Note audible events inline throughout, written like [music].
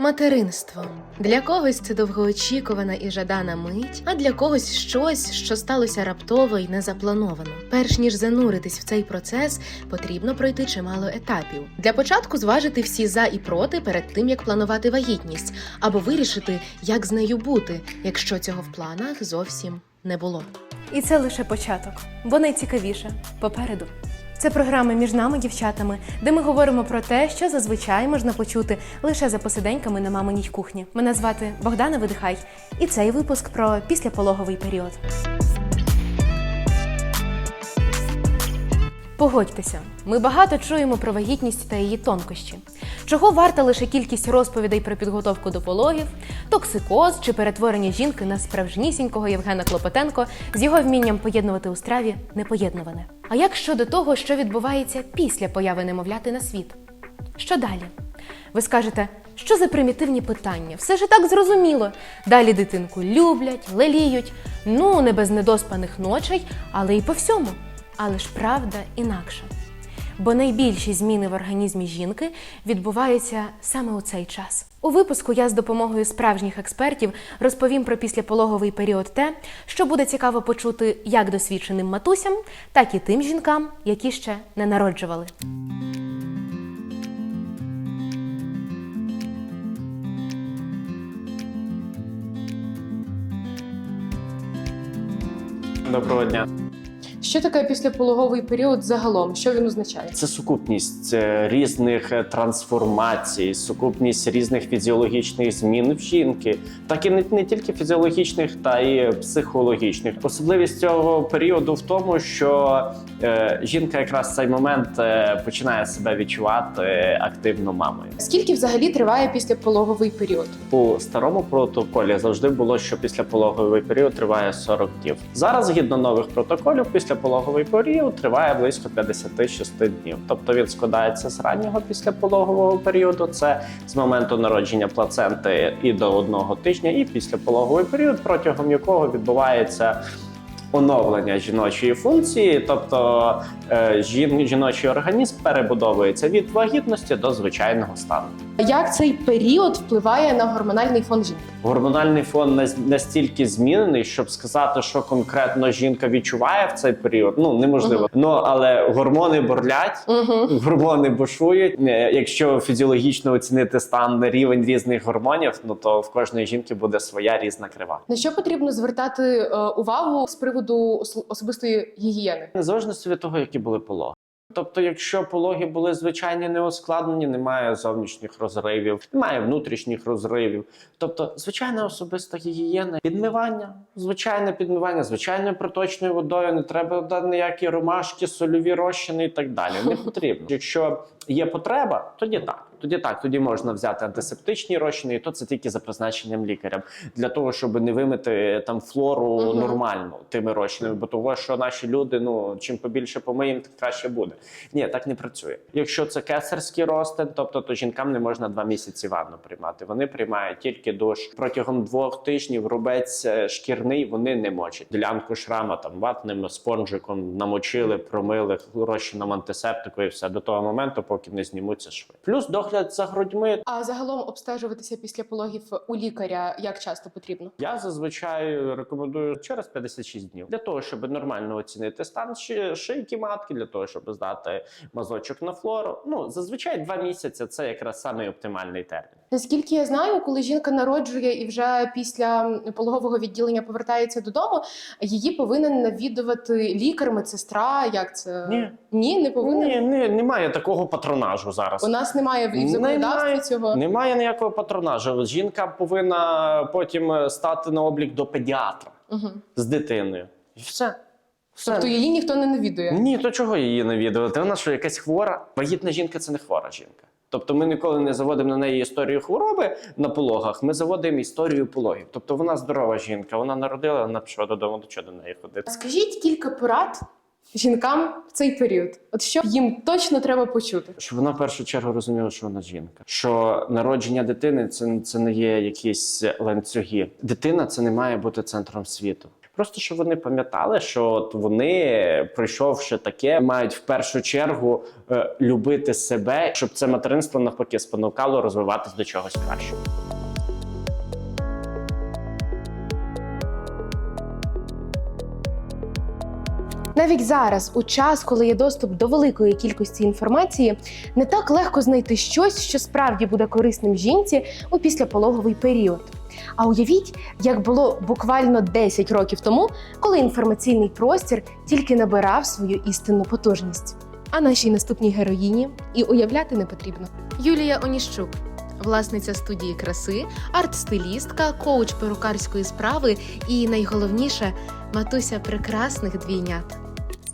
Материнство для когось це довгоочікувана і жадана мить, а для когось щось, що сталося раптово і незаплановано. Перш ніж зануритись в цей процес, потрібно пройти чимало етапів. Для початку зважити всі за і проти перед тим, як планувати вагітність, або вирішити, як з нею бути, якщо цього в планах зовсім не було. І це лише початок, бо найцікавіше попереду. Це програма між нами, дівчатами, де ми говоримо про те, що зазвичай можна почути лише за посиденьками на маминій кухні. Мене звати Богдана Видихай, і цей випуск про післяпологовий період. Погодьтеся, ми багато чуємо про вагітність та її тонкощі. Чого варта лише кількість розповідей про підготовку до пологів, токсикоз чи перетворення жінки на справжнісінького Євгена Клопотенко з його вмінням поєднувати у страві непоєднуване. А як щодо того, що відбувається після появи немовляти на світ? Що далі? Ви скажете, що за примітивні питання? Все ж так зрозуміло. Далі дитинку люблять, леліють, ну не без недоспаних ночей, але й по всьому. Але ж правда інакша. Бо найбільші зміни в організмі жінки відбуваються саме у цей час. У випуску я з допомогою справжніх експертів розповім про післяпологовий період те, що буде цікаво почути як досвідченим матусям, так і тим жінкам, які ще не народжували. Доброго дня. Що таке післяпологовий період загалом? Що він означає? Це сукупність різних е, трансформацій, сукупність різних фізіологічних змін в жінки, так і не, не тільки фізіологічних, та й психологічних. Особливість цього періоду в тому, що е, жінка якраз в цей момент е, починає себе відчувати е, активно мамою. Скільки взагалі триває післяпологовий період? У старому протоколі завжди було, що післяпологовий період триває 40 днів. Зараз, згідно нових протоколів, післяпологовий період триває близько 56 днів. Тобто він складається з раннього післяпологового періоду, це з моменту народження плаценти і до одного тижня, і післяпологовий період, протягом якого відбувається. Оновлення жіночої функції, тобто е, жін, жіночий організм перебудовується від вагітності до звичайного стану. Як цей період впливає на гормональний фон жінки? Гормональний фон настільки змінений, щоб сказати, що конкретно жінка відчуває в цей період. Ну неможливо. Ну але гормони бурлять, Угу. гормони бушують. Е, Якщо фізіологічно оцінити стан рівень різних гормонів, ну то в кожної жінки буде своя різна крива. На що потрібно звертати е, увагу з приводу ос- особистої гігієни? Незалежно від того, які були пологи. Тобто, якщо пологи були звичайні неускладнені, немає зовнішніх розривів, немає внутрішніх розривів. Тобто, звичайна особиста гігієна, підмивання, звичайне підмивання, звичайною проточною водою, не треба дати ніякі ромашки, сольові розчини і так далі. Не [laughs] потрібно. Якщо є потреба, тоді так. Тоді так, тоді можна взяти антисептичні розчини, і то це тільки за призначенням лікаря для того, щоб не вимити там флору Мгм. нормально тими розчинами, бо того, що наші люди, ну чим побільше помиємо, тим краще буде. Ні, так не працює. Якщо це кесарський розтин, тобто то жінкам не можна два місяці ванну приймати. Вони приймають тільки душ протягом двох тижнів. Рубець е, шкірний вони не мочать. Ділянку шрама там ватним спонжиком намочили, промили розчином антисептику і все до того моменту, поки не знімуться шви. Плюс догляд за грудьми. А загалом обстежуватися після пологів у лікаря як часто потрібно? Я зазвичай рекомендую через 56 днів для того, щоб нормально оцінити стан ши- шийки матки, для того, щоб здати мазочок на флору. Ну зазвичай два місяці це якраз самий оптимальний термін. Наскільки я знаю, коли жінка народжує і вже після пологового відділення повертається додому, її повинен навідувати лікар, медсестра. Як це Ні. Ні, не повинен. Ні, ні, немає такого патронажу зараз. У нас немає в і в законодавстві Немає. цього. Немає ніякого патронажу. Жінка повинна потім е, стати на облік до педіатра Угу. з дитиною. І все. все. Тобто її ніхто не навідує. Ні, то чого її навідувати? Вона що, якась хвора? Вагітна жінка це не хвора жінка. Тобто ми ніколи не заводимо на неї історію хвороби на пологах, ми заводимо історію пологів. Тобто вона здорова жінка, вона народила, вона пішла додому, до чого до неї ходити. Скажіть кілька порад жінкам в цей період. От що їм точно треба почути? Щоб вона в першу чергу розуміла, що вона жінка. Що народження дитини це, це не є якісь ланцюги. Дитина це не має бути центром світу. Просто щоб вони пам'ятали, що от вони, пройшовши таке, мають в першу чергу е, любити себе, щоб це материнство навпаки спонукало розвиватись до чогось кращого. Навіть зараз, у час, коли є доступ до великої кількості інформації, не так легко знайти щось, що справді буде корисним жінці у післяпологовий період. А уявіть, як було буквально 10 років тому, коли інформаційний простір тільки набирав свою істинну потужність. А нашій наступній героїні і уявляти не потрібно. Юлія Оніщук, власниця студії краси, арт-стилістка, коуч перукарської справи і найголовніше матуся прекрасних двійнят.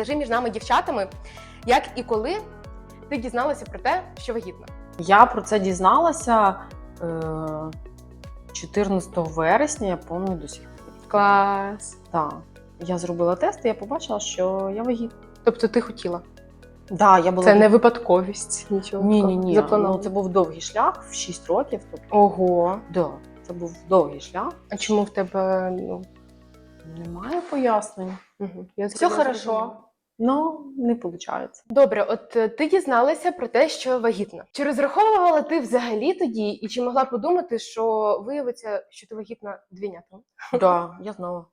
Скажи між нами, дівчатами, як і коли ти дізналася про те, що вагітна? Я про це дізналася е, 14 вересня, я пам'ятаю до сих пор. Клас. Так. Я зробила тест, і я побачила, що я вагітна. Тобто ти хотіла? Да, я була Це не випадковість, нічого. ні, ні, ні. Ну, це був довгий шлях в 6 років. Тобто, Ого. да, це був довгий шлях. А чому в тебе ну Немає пояснень. угу. я Все зрозуміла. хорошо. Ну, не виходить. Добре, от е, ти дізналася про те, що вагітна. Чи розраховувала ти взагалі тоді, і чи могла подумати, що виявиться, що ти вагітна двійнятами? Да, я знала.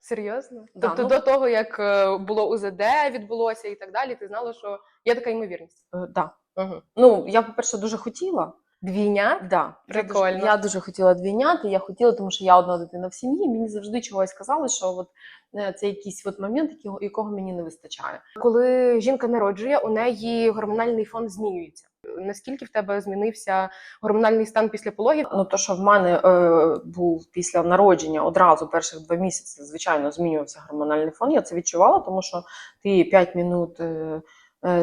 Серйозно? Да, тобто ну- до того, як е, було УЗД, відбулося і так далі, ти знала, що є така ймовірність. Е, да. Угу. Ну, я, по-перше, дуже хотіла. Двійня? Да, я дуже, я дуже хотіла двійняти. Я хотіла, тому що я одна дитина в сім'ї. Мені завжди чогось казали, що от е, це якийсь от момент, якого, якого мені не вистачає. Коли жінка народжує, у неї гормональний фон змінюється. Наскільки в тебе змінився гормональний стан після пологів? Ну то, що в мене е, був після народження одразу перших два місяці, звичайно, змінювався гормональний фон. Я це відчувала, тому що ти 5 минут. Е,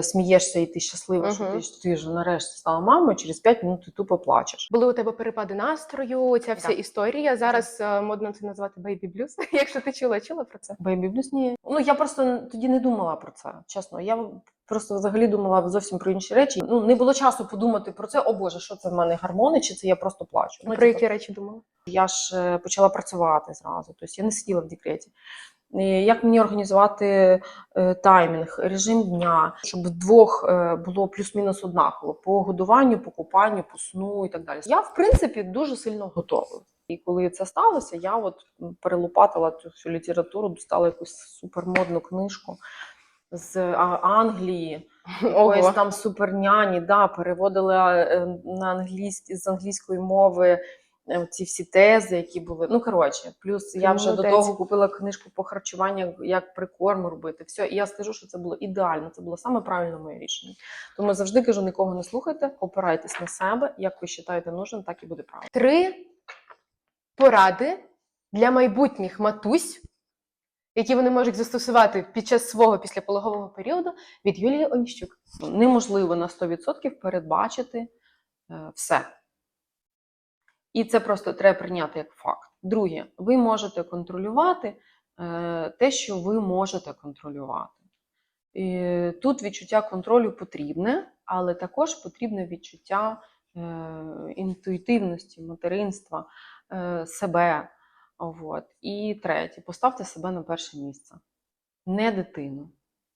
Смієшся і ти щаслива, що Мгм. ти, ти ж нарешті стала мамою, через 5 минут ти тупо плачеш. Були у тебе перепади настрою, ця вся Да. історія. Зараз е, модно це назвати baby blues. [laughs] Якщо ти чула, чула про це? Бейбі блюз ні. Ну я просто тоді не думала про це. Чесно, я просто взагалі думала зовсім про інші речі. Ну не було часу подумати про це. О Боже, що це в мене гормони, чи це я просто плачу. Ну, про типу, які речі думала? я ж е, почала працювати зразу, тобто я не сиділа в декреті. І Як мені організувати е, таймінг, режим дня, щоб вдвох е, було плюс-мінус однаково по годуванню, по купанню, по сну і так далі. Я, в принципі, дуже сильно готова. І коли це сталося, я от перелопатила цю всю літературу, достала якусь супермодну книжку з Англії, Ого. там суперняні, да, переводила е, на англійськ, з англійської мови е, ці всі тези, які були. Ну, коротше, плюс я вже до того купила книжку по харчуванню, як прикорм робити. Все, і я скажу, що це було ідеально. Це було саме правильне моє рішення. Тому завжди кажу: нікого не слухайте, опирайтесь на себе. Як ви вважаєте нужним, так і буде правильно. Три поради для майбутніх матусь, які вони можуть застосувати під час свого післяпологового періоду від Юлії Оніщук. неможливо на 100% передбачити е, все. І це просто треба прийняти як факт. Друге, ви можете контролювати е, те, що ви можете контролювати. І тут відчуття контролю потрібне, але також потрібне відчуття е, інтуїтивності, материнства, е, себе. От. І третє, поставте себе на перше місце. Не дитину,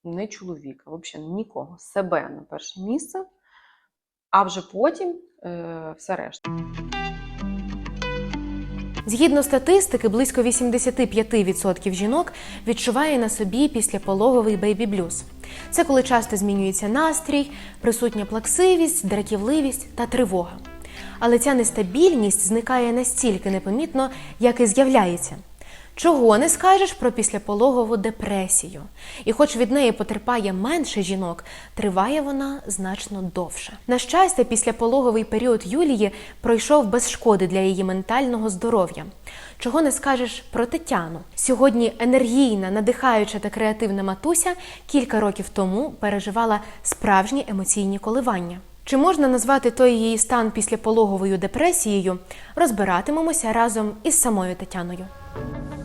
не чоловіка, взагалі нікого, себе на перше місце, а вже потім все решта. Згідно статистики, близько 85% жінок відчуває на собі післяпологовий бейбі-блюз. Це коли часто змінюється настрій, присутня плаксивість, дратівливість та тривога. Але ця нестабільність зникає настільки непомітно, як і з'являється. Чого не скажеш про післяпологову депресію. І хоч від неї потерпає менше жінок, триває вона значно довше. На щастя, післяпологовий період Юлії пройшов без шкоди для її ментального здоров'я. Чого не скажеш про Тетяну. Сьогодні енергійна, надихаюча та креативна матуся кілька років тому переживала справжні емоційні коливання. Чи можна назвати той її стан післяпологовою депресією? Розбиратимемося разом із самою Тетяною.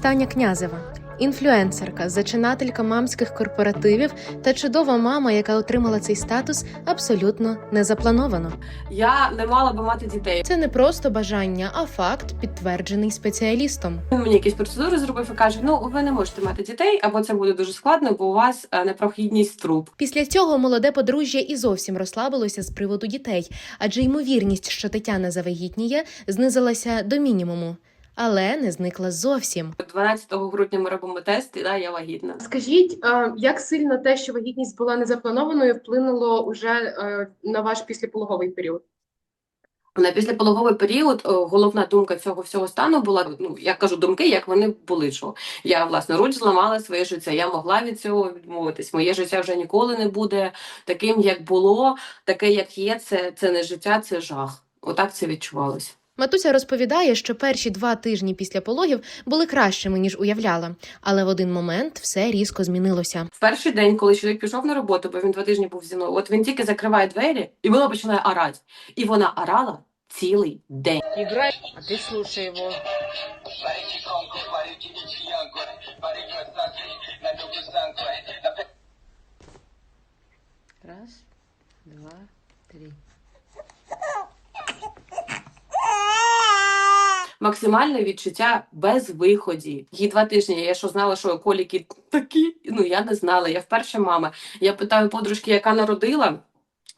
Таня Князева, Інфлюенсерка, зачинателька мамських корпоративів та чудова мама, яка отримала цей статус абсолютно незаплановано. Я не мала би мати дітей. Це не просто бажання, а факт, підтверджений спеціалістом. Він мені якісь процедури зробив і каже: ну ви не можете мати дітей, або це буде дуже складно, бо у вас е, непрохідність труб. Після цього молоде подружжя і зовсім розслабилося з приводу дітей, адже ймовірність, що Тетяна завагітніє, знизилася до мінімуму, але не зникла зовсім. 12 грудня ми робимо тест, і да, я вагітна. Скажіть, е, як сильно те, що вагітність була незапланованою, вплинуло уже е, на ваш післяпологовий період? На післяпологовий період е, головна думка цього всього стану була: ну я кажу думки, як вони були. Що я власноруч зламала своє життя. Я могла від цього відмовитись. Моє життя вже ніколи не буде таким, як було, таке, як є. Це, це не життя, це жах. Отак це відчувалося. Матуся розповідає, що перші два тижні після пологів були кращими ніж уявляла, але в один момент все різко змінилося. В перший день, коли чоловік пішов на роботу, бо він два тижні був зі мною, от він тільки закриває двері, і вона починає орати. І вона орала цілий день. Играй, а ты слушай его. Раз, два, три. Максимальне відчуття без виході. Їй два тижні. Я що знала, що коліки такі. Ну я не знала. Я вперше мама. Я питаю подружки, яка народила.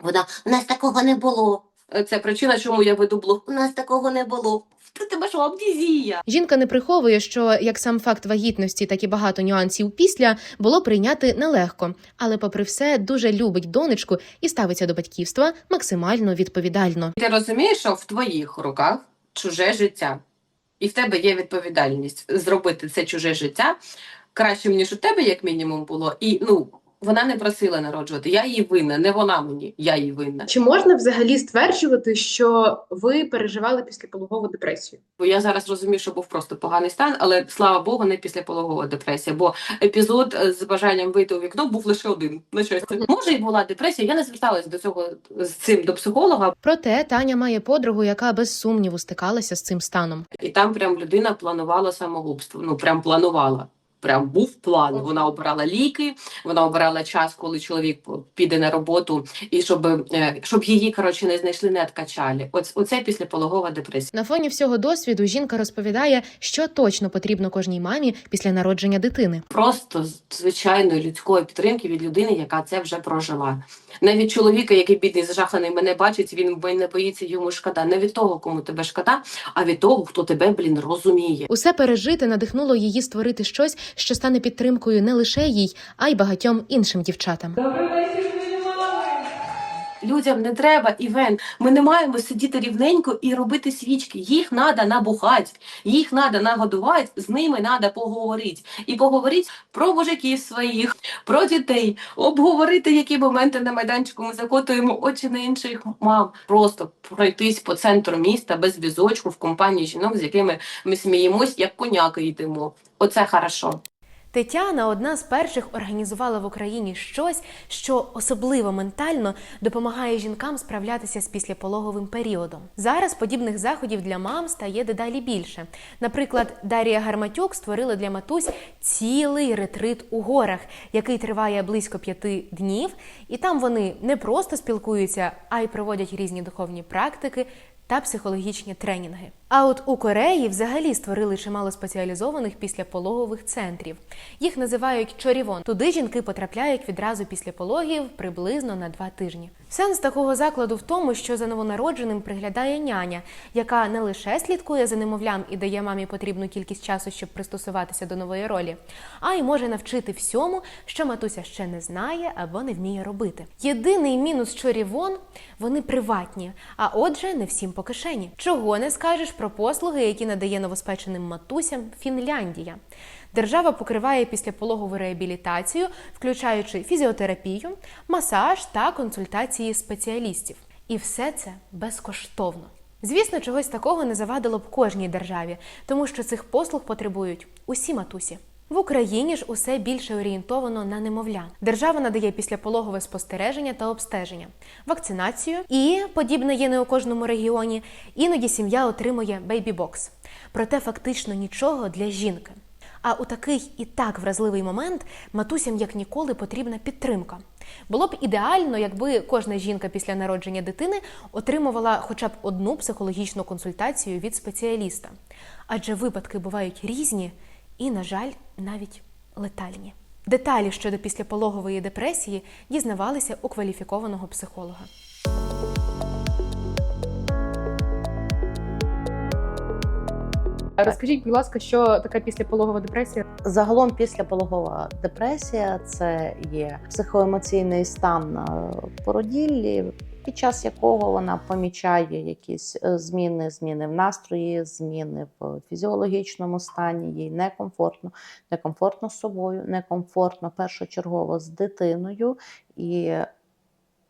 Вона у нас такого не було. Це причина, чому я веду блог. У нас такого не було. Ти тебе що, амнезія? Жінка не приховує, що як сам факт вагітності, так і багато нюансів після було прийняти нелегко, але, попри все, дуже любить донечку і ставиться до батьківства максимально відповідально. Ти розумієш, що в твоїх руках чуже життя, і в тебе є відповідальність зробити це чуже життя кращим, ніж у тебе, як мінімум, було. І ну вона не просила народжувати. Я їй винна, не вона мені, я їй винна. Чи можна взагалі стверджувати, що ви переживали післяпологову депресію? Бо я зараз розумію, що був просто поганий стан, але слава Богу, не післяпологова депресія. Бо епізод е, з бажанням вийти у вікно був лише один. На щастя. Може, і була депресія. Я не зверталась до цього з цим до психолога, Проте Таня має подругу, яка без сумніву стикалася з цим станом. і там прям людина планувала самогубство. Ну прям планувала. Прям був план. Вона обирала ліки, вона обирала час, коли чоловік піде на роботу, і щоб, е, щоб її коротше не знайшли, не откачали. Оц, оце післяпологова депресія. На фоні всього досвіду жінка розповідає, що точно потрібно кожній мамі після народження дитини. просто звичайної людської підтримки від людини, яка це вже прожила. Не від чоловіка, який бідний зажаханий мене бачить, він не боїться йому шкода. Не від того, кому тебе шкода, а від того, хто тебе, блін, розуміє. Усе пережити надихнуло її створити щось, що стане підтримкою не лише їй, а й багатьом іншим дівчатам. Людям не треба івент. Ми не маємо сидіти рівненько і робити свічки. Їх треба набухати, їх треба нагодувати, з ними треба поговорити. І поговорити про мужиків своїх, про дітей, обговорити, які моменти на майданчику ми закотуємо очі на інших мам. Просто пройтись по центру міста без візочку в компанії жінок, з якими ми сміємось, як коняки йдемо. Оце хорошо. Тетяна одна з перших організувала в Україні щось, що особливо ментально допомагає жінкам справлятися з післяпологовим періодом. Зараз подібних заходів для мам стає дедалі більше. Наприклад, Дарія Гарматюк створила для матусь цілий ретрит у горах, який триває близько п'яти днів, і там вони не просто спілкуються, а й проводять різні духовні практики. Та психологічні тренінги. А от у Кореї взагалі створили чимало спеціалізованих післяпологових центрів. Їх називають чорівон. Туди жінки потрапляють відразу після пологів приблизно на два тижні. Сенс такого закладу в тому, що за новонародженим приглядає няня, яка не лише слідкує за немовлям і дає мамі потрібну кількість часу, щоб пристосуватися до нової ролі, а й може навчити всьому, що матуся ще не знає або не вміє робити. Єдиний мінус чорівон вони приватні, а отже, не всім по кишені. Чого не скажеш про послуги, які надає новоспеченим матусям Фінляндія. Держава покриває післяпологову реабілітацію, включаючи фізіотерапію, масаж та консультації спеціалістів. І все це безкоштовно. Звісно, чогось такого не завадило б кожній державі, тому що цих послуг потребують усі матусі. В Україні ж усе більше орієнтовано на немовля. Держава надає післяпологове спостереження та обстеження, вакцинацію і, подібне є не у кожному регіоні, іноді сім'я отримує бейбі-бокс. Проте фактично нічого для жінки. А у такий і так вразливий момент матусям як ніколи потрібна підтримка. Було б ідеально, якби кожна жінка після народження дитини отримувала хоча б одну психологічну консультацію від спеціаліста. Адже випадки бувають різні і, на жаль, навіть летальні. Деталі щодо післяпологової депресії дізнавалися у кваліфікованого психолога. Розкажіть, будь ласка, що таке післяпологова депресія? Загалом післяпологова депресія це є психоемоційний стан породіллі, під час якого вона помічає якісь е, зміни, зміни в настрої, зміни в фізіологічному стані, їй некомфортно, некомфортно з собою, некомфортно першочергово з дитиною. І,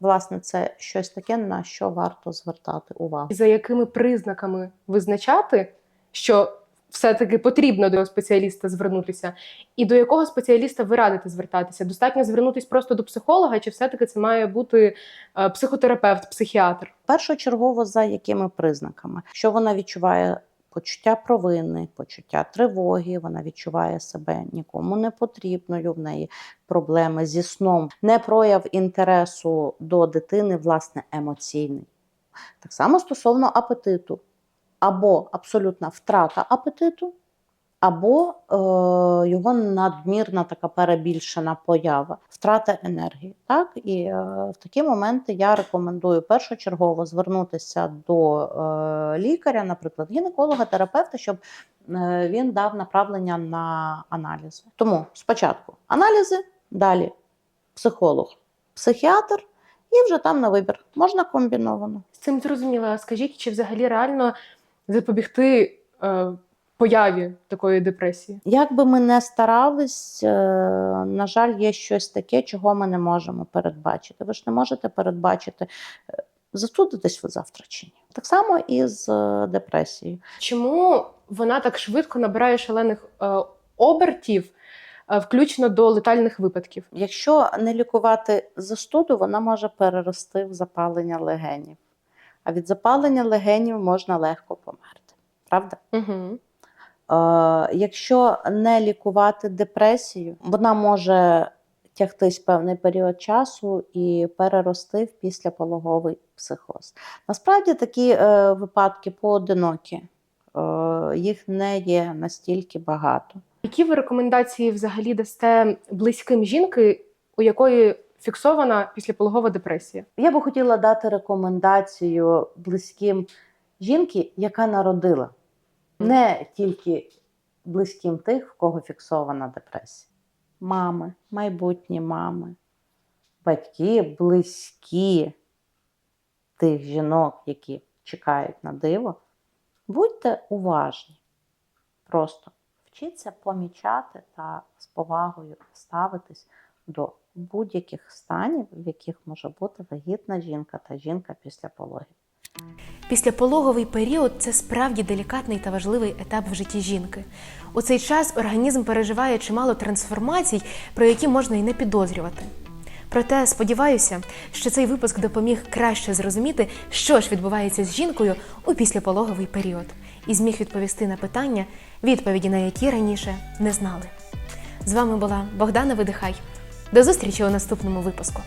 власне, це щось таке, на що варто звертати увагу. За якими признаками визначати, що все-таки потрібно до спеціаліста звернутися, і до якого спеціаліста ви радите звертатися? Достатньо звернутися просто до психолога, чи все-таки це має бути е, психотерапевт, психіатр? першочергово за якими признаками? Що вона відчуває почуття провини, почуття тривоги, вона відчуває себе нікому не потрібною, в неї проблеми зі сном, не прояв інтересу до дитини, власне, емоційний. Так само стосовно апетиту, або абсолютна втрата апетиту, або е, його надмірна така перебільшена поява, втрата енергії. Так? І е, в такі моменти я рекомендую першочергово звернутися до е, лікаря, наприклад, гінеколога, терапевта, щоб е, він дав направлення на аналізи. Тому спочатку аналізи, далі психолог, психіатр, і вже там на вибір можна комбіновано. З цим зрозуміло. Скажіть, чи взагалі реально запобігти е, появі такої депресії? Як би ми не старались, е, на жаль, є щось таке, чого ми не можемо передбачити. Ви ж не можете передбачити, е, застудитесь ви завтра чи ні. Так само і з е, депресією. Чому вона так швидко набирає шалених е, обертів, е, включно до летальних випадків? Якщо не лікувати застуду, вона може перерости в запалення легенів. А від запалення легенів можна легко померти. Правда? Угу. Е, якщо не лікувати депресію, вона може тягтись певний період часу і перерости в післяпологовий психоз. Насправді такі е, випадки поодинокі, е, їх не є настільки багато. Які ви рекомендації взагалі дасте близьким жінки, у якої фіксована післяпологова депресія? Я би хотіла дати рекомендацію близьким жінки, яка народила, не тільки близьким тих, в кого фіксована депресія. Мами, майбутні мами, батьки, близькі тих жінок, які чекають на диво. Будьте уважні. Просто вчіться помічати та з повагою ставитись до будь-яких станів, в яких може бути вагітна жінка та жінка після пологів. Післяпологовий період це справді делікатний та важливий етап в житті жінки. У цей час організм переживає чимало трансформацій, про які можна і не підозрювати. Проте сподіваюся, що цей випуск допоміг краще зрозуміти, що ж відбувається з жінкою у післяпологовий період, і зміг відповісти на питання, відповіді на які раніше не знали. З вами була Богдана Видихай. До зустрічі у наступному випуску.